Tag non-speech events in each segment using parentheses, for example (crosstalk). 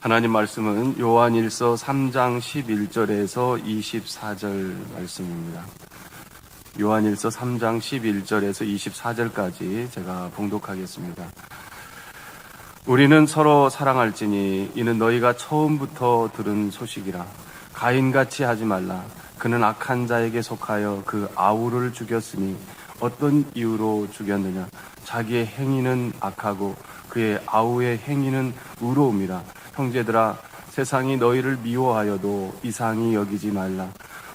하나님 말씀은 요한일서 3장 11절에서 24절 말씀입니다. 요한일서 3장 11절에서 24절까지 제가 봉독하겠습니다. 우리는 서로 사랑할지니 이는 너희가 처음부터 들은 소식이라 가인같이 하지 말라 그는 악한 자에게 속하여 그 아우를 죽였으니 어떤 이유로 죽였느냐? 자기의 행위는 악하고 그의 아우의 행위는 의로움이라. 형제들아 세상이 너희를 미워하여도 이상히 여기지 말라.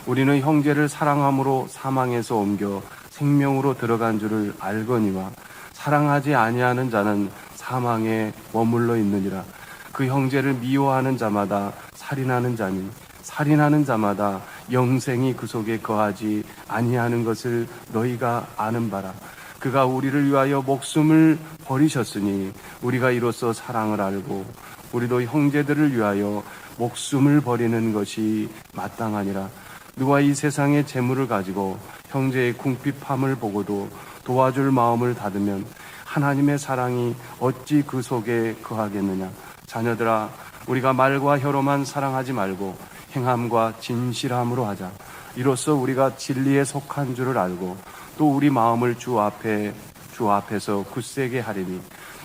우리는 형제를 사랑함으로 사망에서 옮겨 생명으로 들어간 줄을 알거니와 사랑하지 아니하는 자는 사망에 머물러 있느니라. 그 형제를 미워하는 자마다 살인하는 자니 살인하는 자마다 영생이 그 속에 거하지 아니하는 것을 너희가 아는 바라. 그가 우리를 위하여 목숨을 버리셨으니 우리가 이로써 사랑을 알고 우리도 형제들을 위하여 목숨을 버리는 것이 마땅하니라. 누가 이 세상의 재물을 가지고 형제의 궁핍함을 보고도 도와줄 마음을 닫으면 하나님의 사랑이 어찌 그 속에 거하겠느냐? 자녀들아 우리가 말과 혀로만 사랑하지 말고 행함과 진실함으로 하자. 이로써 우리가 진리에 속한 줄을 알고 또 우리 마음을 주 앞에 주 앞에서 굳세게 하리니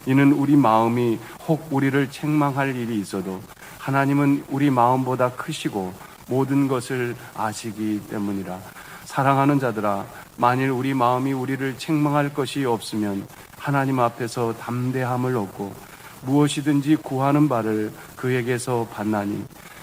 이는 우리 마음이 혹 우리를 책망할 일이 있어도 하나님은 우리 마음보다 크시고 모든 것을 아시기 때문이라. 사랑하는 자들아 만일 우리 마음이 우리를 책망할 것이 없으면 하나님 앞에서 담대함을 얻고 무엇이든지 구하는 바를 그에게서 받나니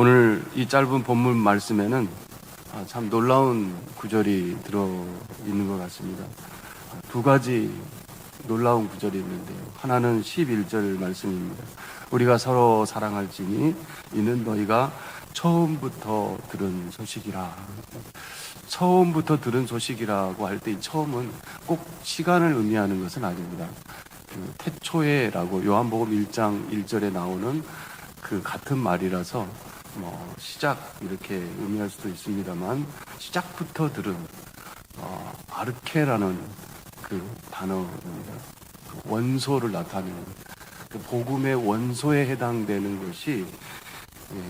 오늘 이 짧은 본문 말씀에는 아, 참 놀라운 구절이 들어 있는 것 같습니다. 아, 두 가지 놀라운 구절이 있는데요. 하나는 11절 말씀입니다. 우리가 서로 사랑할지니 이는 너희가 처음부터 들은 소식이라. 처음부터 들은 소식이라고 할 때 이 처음은 꼭 시간을 의미하는 것은 아닙니다. 그 태초에라고 요한복음 1장 1절에 나오는 그 같은 말이라서 뭐 시작 이렇게 의미할 수도 있습니다만 시작부터 들은 어, 아르케라는 그 단어입니다. 그 원소를 나타내는 그 복음의 원소에 해당되는 것이 예,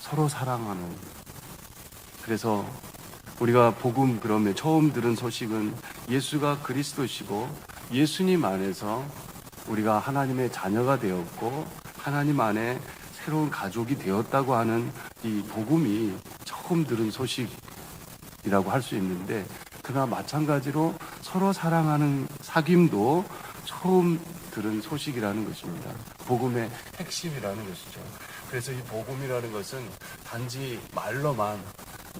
서로 사랑하는 그래서 우리가 복음 그러면 처음 들은 소식은 예수가 그리스도시고 예수님 안에서 우리가 하나님의 자녀가 되었고 하나님 안에 새로운 가족이 되었다고 하는 이 복음이 처음 들은 소식이라고 할 수 있는데 그러나 마찬가지로 서로 사랑하는 사귐도 처음 들은 소식이라는 것입니다. 복음의 핵심이라는 것이죠. 그래서 이 복음이라는 것은 단지 말로만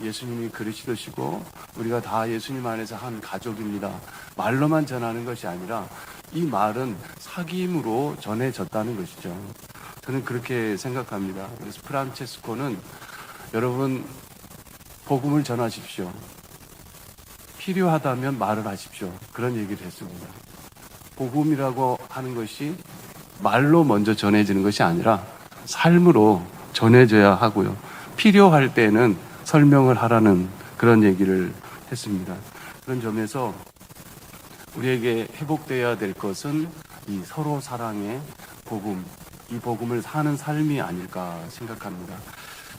예수님이 그리스도시고 우리가 다 예수님 안에서 한 가족입니다. 말로만 전하는 것이 아니라 이 말은 사귐으로 전해졌다는 것이죠. 저는 그렇게 생각합니다. 그래서 프란체스코는 여러분 복음을 전하십시오. 필요하다면 말을 하십시오. 그런 얘기를 했습니다. 복음이라고 하는 것이 말로 먼저 전해지는 것이 아니라 삶으로 전해져야 하고요. 필요할 때는 설명을 하라는 그런 얘기를 했습니다. 그런 점에서 우리에게 회복되어야 될 것은 이 서로 사랑의 복음, 이 복음을 사는 삶이 아닐까 생각합니다.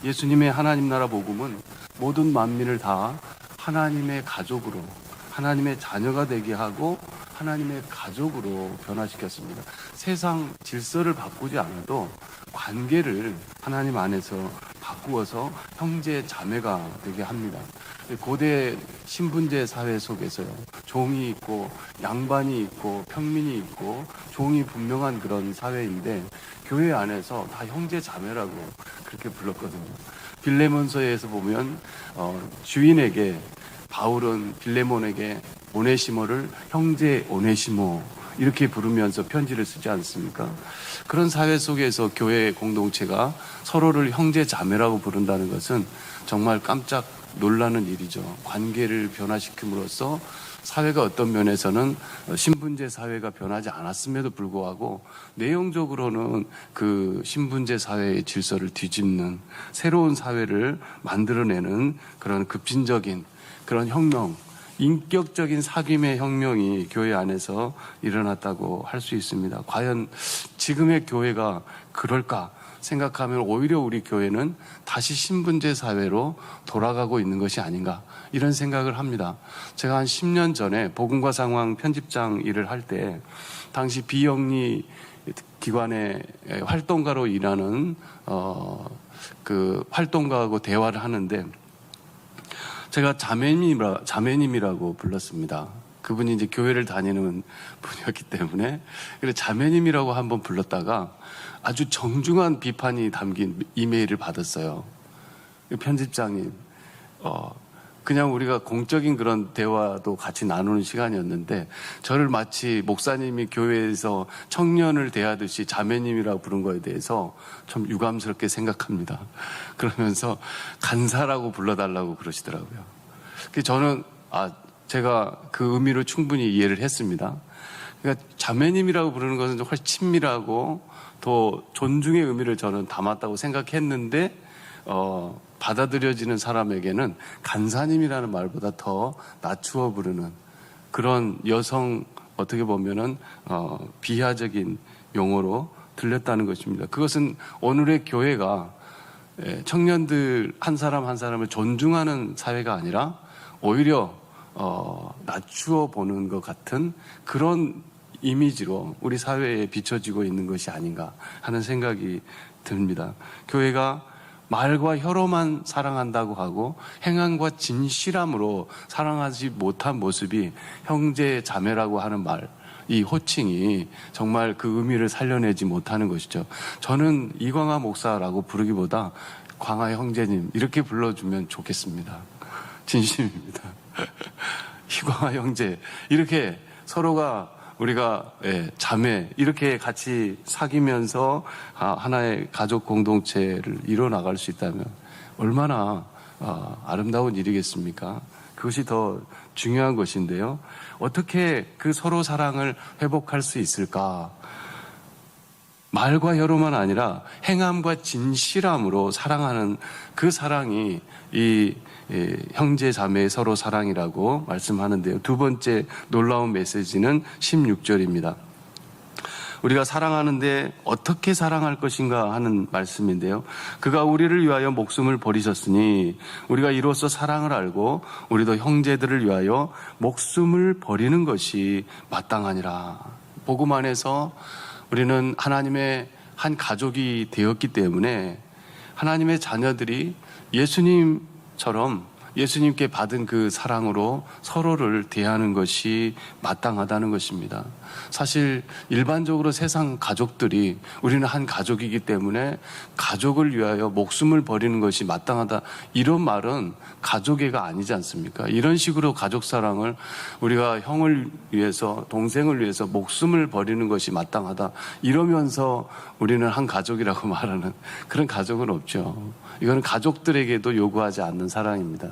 예수님의 하나님 나라 복음은 모든 만민을 다 하나님의 가족으로, 하나님의 자녀가 되게 하고 하나님의 가족으로 변화시켰습니다. 세상 질서를 바꾸지 않아도 관계를 하나님 안에서 바꾸어서 형제 자매가 되게 합니다. 고대 신분제 사회 속에서요. 종이 있고 양반이 있고 평민이 있고 종이 분명한 그런 사회인데 교회 안에서 다 형제 자매라고 그렇게 불렀거든요. 빌레몬서에서 보면 어, 주인에게 바울은 빌레몬에게 오네시모를 형제 오네시모 이렇게 부르면서 편지를 쓰지 않습니까? 그런 사회 속에서 교회 공동체가 서로를 형제 자매라고 부른다는 것은 정말 깜짝 놀라는 일이죠. 관계를 변화시킴으로써 사회가 어떤 면에서는 신분제 사회가 변하지 않았음에도 불구하고 내용적으로는 그 신분제 사회의 질서를 뒤집는 새로운 사회를 만들어내는 그런 급진적인 그런 혁명, 인격적인 사귐의 혁명이 교회 안에서 일어났다고 할 수 있습니다. 과연 지금의 교회가 그럴까? 생각하면 오히려 우리 교회는 다시 신분제 사회로 돌아가고 있는 것이 아닌가 이런 생각을 합니다. 제가 한 10년 전에 복음과 상황 편집장 일을 할 때 당시 비영리 기관의 활동가로 일하는 어 그 활동가하고 대화를 하는데 제가 자매님이라 자매님이라고 불렀습니다. 그분이 이제 교회를 다니는 분이었기 때문에 그래 자매님이라고 한번 불렀다가 아주 정중한 비판이 담긴 이메일을 받았어요. 편집장님, 어, 그냥 우리가 공적인 그런 대화도 같이 나누는 시간이었는데 저를 마치 목사님이 교회에서 청년을 대하듯이 자매님이라고 부른 거에 대해서 좀 유감스럽게 생각합니다. (laughs) 그러면서 간사라고 불러달라고 그러시더라고요. 그 저는 아 제가 그 의미를 충분히 이해를 했습니다. 그러니까 자매님이라고 부르는 것은 좀 훨씬 친밀하고 더 존중의 의미를 저는 담았다고 생각했는데 어, 받아들여지는 사람에게는 간사님이라는 말보다 더 낮추어 부르는 그런 여성 어떻게 보면은 어, 비하적인 용어로 들렸다는 것입니다. 그것은 오늘의 교회가 예, 청년들 한 사람 한 사람을 존중하는 사회가 아니라 오히려 어, 낮추어 보는 것 같은 그런 이미지로 우리 사회에 비춰지고 있는 것이 아닌가 하는 생각이 듭니다. 교회가 말과 혀로만 사랑한다고 하고 행함과 진실함으로 사랑하지 못한 모습이 형제 자매라고 하는 말, 이 호칭이 정말 그 의미를 살려내지 못하는 것이죠. 저는 이광화 목사라고 부르기보다 광화 형제님 이렇게 불러주면 좋겠습니다. 진심입니다. (laughs) 이광화 형제 이렇게 서로가 우리가 예, 자매 이렇게 같이 사귀면서 아, 하나의 가족 공동체를 이뤄 나갈 수 있다면 얼마나 아, 아름다운 일이겠습니까? 그것이 더 중요한 것인데요. 어떻게 그 서로 사랑을 회복할 수 있을까? 말과 혀로만 아니라 행함과 진실함으로 사랑하는 그 사랑이 이 예, 형제 자매의 서로 사랑이라고 말씀하는데요. 두 번째 놀라운 메시지는 16절입니다. 우리가 사랑하는데 어떻게 사랑할 것인가 하는 말씀인데요. 그가 우리를 위하여 목숨을 버리셨으니 우리가 이로써 사랑을 알고 우리도 형제들을 위하여 목숨을 버리는 것이 마땅하니라. 복음 안에서 우리는 하나님의 한 가족이 되었기 때문에 하나님의 자녀들이 예수님 처럼 예수님께 받은 그 사랑으로 서로를 대하는 것이 마땅하다는 것입니다. 사실 일반적으로 세상 가족들이 우리는 한 가족이기 때문에 가족을 위하여 목숨을 버리는 것이 마땅하다. 이런 말은 가족애가 아니지 않습니까? 이런 식으로 가족 사랑을 우리가 형을 위해서 동생을 위해서 목숨을 버리는 것이 마땅하다. 이러면서 우리는 한 가족이라고 (laughs) 말하는 그런 가족은 없죠. 이거는 가족들에게도 요구하지 않는 사랑입니다.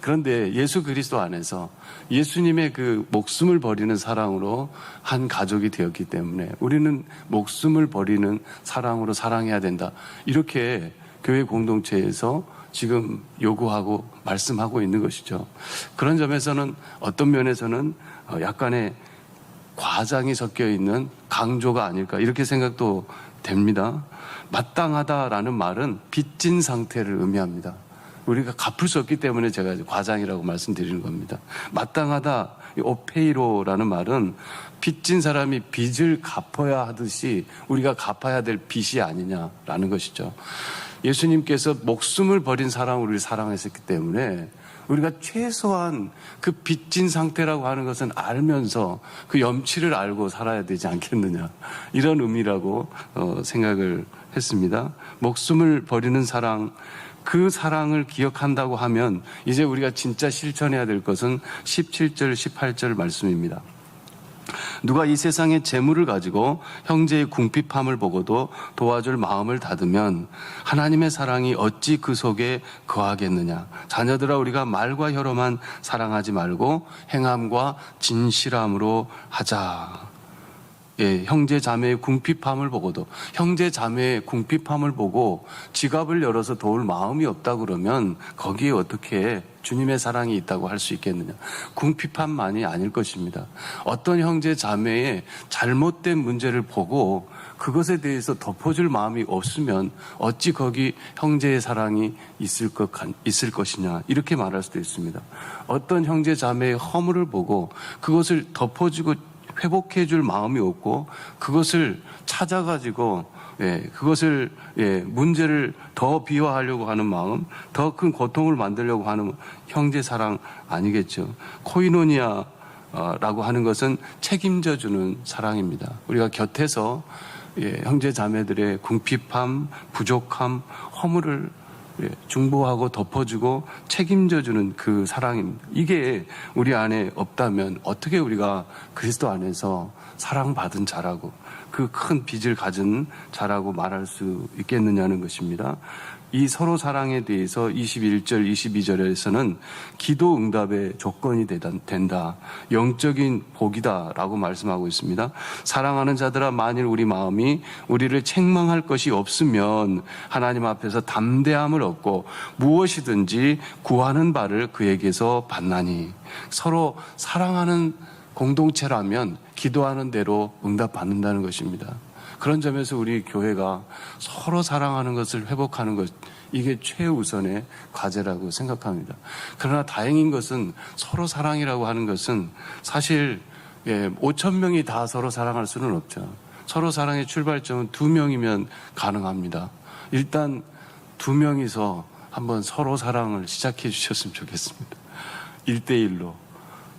그런데 예수 그리스도 안에서 예수님의 그 목숨을 버리는 사랑으로 한 가족이 되었기 때문에 우리는 목숨을 버리는 사랑으로 사랑해야 된다. 이렇게 교회 공동체에서 지금 요구하고 말씀하고 있는 것이죠. 그런 점에서는 어떤 면에서는 어, 약간의 과장이 섞여 있는 강조가 아닐까 이렇게 생각도 됩니다. 마땅하다라는 말은 빚진 상태를 의미합니다. 우리가 갚을 수 없기 때문에 제가 과장이라고 말씀드리는 겁니다. 마땅하다, 오페이로라는 말은 빚진 사람이 빚을 갚아야 하듯이 우리가 갚아야 될 빚이 아니냐라는 것이죠. 예수님께서 목숨을 버린 사랑을 우리 사랑했었기 때문에 우리가 최소한 그 빚진 상태라고 하는 것은 알면서 그 염치를 알고 살아야 되지 않겠느냐. 이런 의미라고 어, 생각을 했습니다. 목숨을 버리는 사랑, 그 사랑을 기억한다고 하면 이제 우리가 진짜 실천해야 될 것은 17절, 18절 말씀입니다. 누가 이 세상의 재물을 가지고 형제의 궁핍함을 보고도 도와줄 마음을 닫으면 하나님의 사랑이 어찌 그 속에 거하겠느냐. 자녀들아 우리가 말과 혀로만 사랑하지 말고 행함과 진실함으로 하자. 예, 형제 자매의 궁핍함을 보고도 형제 자매의 궁핍함을 보고 지갑을 열어서 도울 마음이 없다 그러면 거기에 어떻게 주님의 사랑이 있다고 할 수 있겠느냐? 궁핍함만이 아닐 것입니다. 어떤 형제 자매의 잘못된 문제를 보고 그것에 대해서 덮어줄 마음이 없으면 어찌 거기 형제의 사랑이 있을 것 있을 것이냐 이렇게 말할 수도 있습니다. 어떤 형제 자매의 허물을 보고 그것을 덮어주고 회복해 줄 마음이 없고 그것을 찾아가지고 예, 그것을 예, 문제를 더 비화하려고 하는 마음, 더 큰 고통을 만들려고 하는 형제 사랑 아니겠죠. 코이노니아라고 하는 것은 책임져 주는 사랑입니다. 우리가 곁에서 예, 형제 자매들의 궁핍함, 부족함, 허물을 예, 중보하고 덮어주고 책임져주는 그 사랑입니다. 이게 우리 안에 없다면 어떻게 우리가 그리스도 안에서 사랑받은 자라고 그 큰 빚을 가진 자라고 말할 수 있겠느냐는 것입니다. 이 서로 사랑에 대해서 21절, 22절에서는 기도 응답의 조건이 된다. 영적인 복이다 라고 말씀하고 있습니다. 사랑하는 자들아 만일 우리 마음이 우리를 책망할 것이 없으면 하나님 앞에서 담대함을 얻고 무엇이든지 구하는 바를 그에게서 받나니 서로 사랑하는 공동체라면 기도하는 대로 응답받는다는 것입니다. 그런 점에서 우리 교회가 서로 사랑하는 것을 회복하는 것, 이게 최우선의 과제라고 생각합니다. 그러나 다행인 것은 서로 사랑이라고 하는 것은 사실 예, 5천 명이 다 서로 사랑할 수는 없죠. 서로 사랑의 출발점은 두 명이면 가능합니다. 일단 두 명이서 한번 서로 사랑을 시작해 주셨으면 좋겠습니다. 1대1로.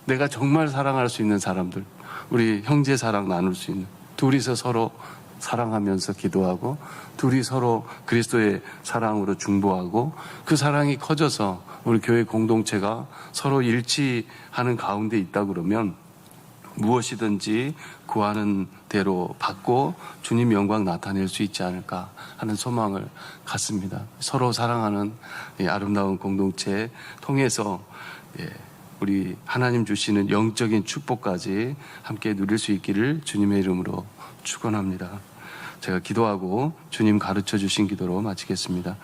내가 정말 사랑할 수 있는 사람들, 우리 형제 사랑 나눌 수 있는 둘이서 서로 사랑하면서 기도하고 둘이 서로 그리스도의 사랑으로 중보하고 그 사랑이 커져서 우리 교회 공동체가 서로 일치하는 가운데 있다 그러면 무엇이든지 구하는 대로 받고 주님 영광 나타낼 수 있지 않을까 하는 소망을 갖습니다. 서로 사랑하는 아름다운 공동체 통해서 예, 우리 하나님 주시는 영적인 축복까지 함께 누릴 수 있기를 주님의 이름으로 축원합니다. 제가 기도하고 주님 가르쳐 주신 기도로 마치겠습니다.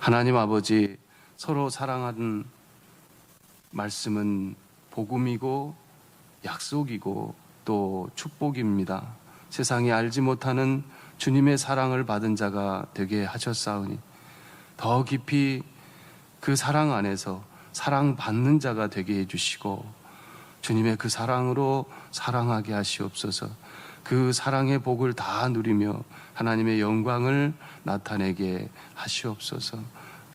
하나님 아버지 서로 사랑하는 말씀은 복음이고 약속이고 또 축복입니다. 세상이 알지 못하는 주님의 사랑을 받은 자가 되게 하셨사오니 더 깊이 그 사랑 안에서 사랑받는 자가 되게 해주시고 주님의 그 사랑으로 사랑하게 하시옵소서. 그 사랑의 복을 다 누리며 하나님의 영광을 나타내게 하시옵소서